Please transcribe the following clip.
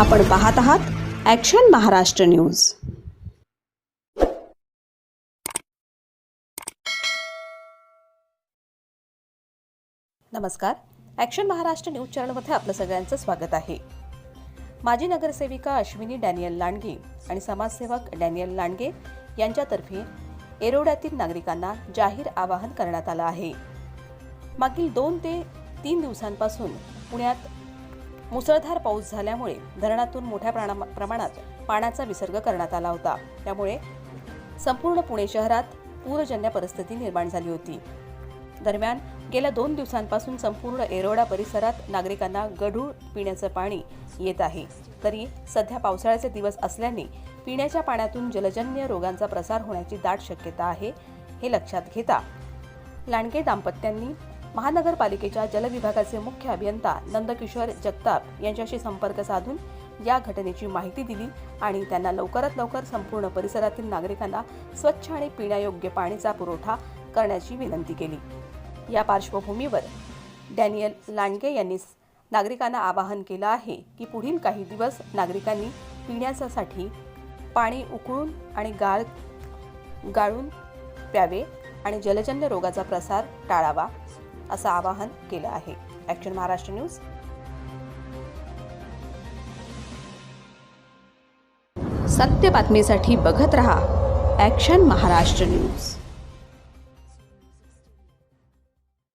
आपण पाहत आहात ॲक्शन महाराष्ट्र न्यूज नमस्कार. ॲक्शन महाराष्ट्र न्यूज चॅनलमध्ये आपलं सगळ्यांचं स्वागत आहे. माजी नगरसेविका अश्विनी डॅनियल लांडगे आणि समाजसेवक डॅनियल लांडगे यांच्यातर्फे एरोड्यातील नागरिकांना जाहीर आवाहन करण्यात आलं आहे. मागील दोन ते तीन दिवसांपासून पुण्यात मुसळधार पाऊस झाल्यामुळे धरणातून मोठ्या प्रमाणात पाण्याचा विसर्ग करण्यात आला होता. त्यामुळे संपूर्ण पुणे शहरात पूरजन्य परिस्थिती निर्माण झाली होती. दरम्यान गेल्या दोन दिवसांपासून संपूर्ण एरोडा परिसरात नागरिकांना गढूळ पिण्याचं पाणी येत आहे. तरी सध्या पावसाळ्याचे दिवस असल्याने पिण्याच्या पाण्यातून जलजन्य रोगांचा प्रसार होण्याची दाट शक्यता आहे हे लक्षात घेता लांडगे दाम्पत्यांनी महानगरपालिकेच्या जलविभागाचे मुख्य अभियंता नंदकिशोर जगताप यांच्याशी संपर्क साधून या घटनेची माहिती दिली आणि त्यांना लवकरात लवकर संपूर्ण परिसरातील नागरिकांना स्वच्छ आणि पिण्यायोग्य पाणीचा पुरवठा करण्याची विनंती केली. या पार्श्वभूमीवर डॅनियल लांडगे यांनी नागरिकांना आवाहन केलं आहे की पुढील काही दिवस नागरिकांनी पिण्यासाठी पाणी उकळून आणि गाळ गाळून प्यावे आणि जलजन्य रोगाचा प्रसार टाळावा. असं आवाहन केलं आहे. ॲक्शन महाराष्ट्र न्यूज सत्य बातमीसाठी बघत रहा ॲक्शन महाराष्ट्र न्यूज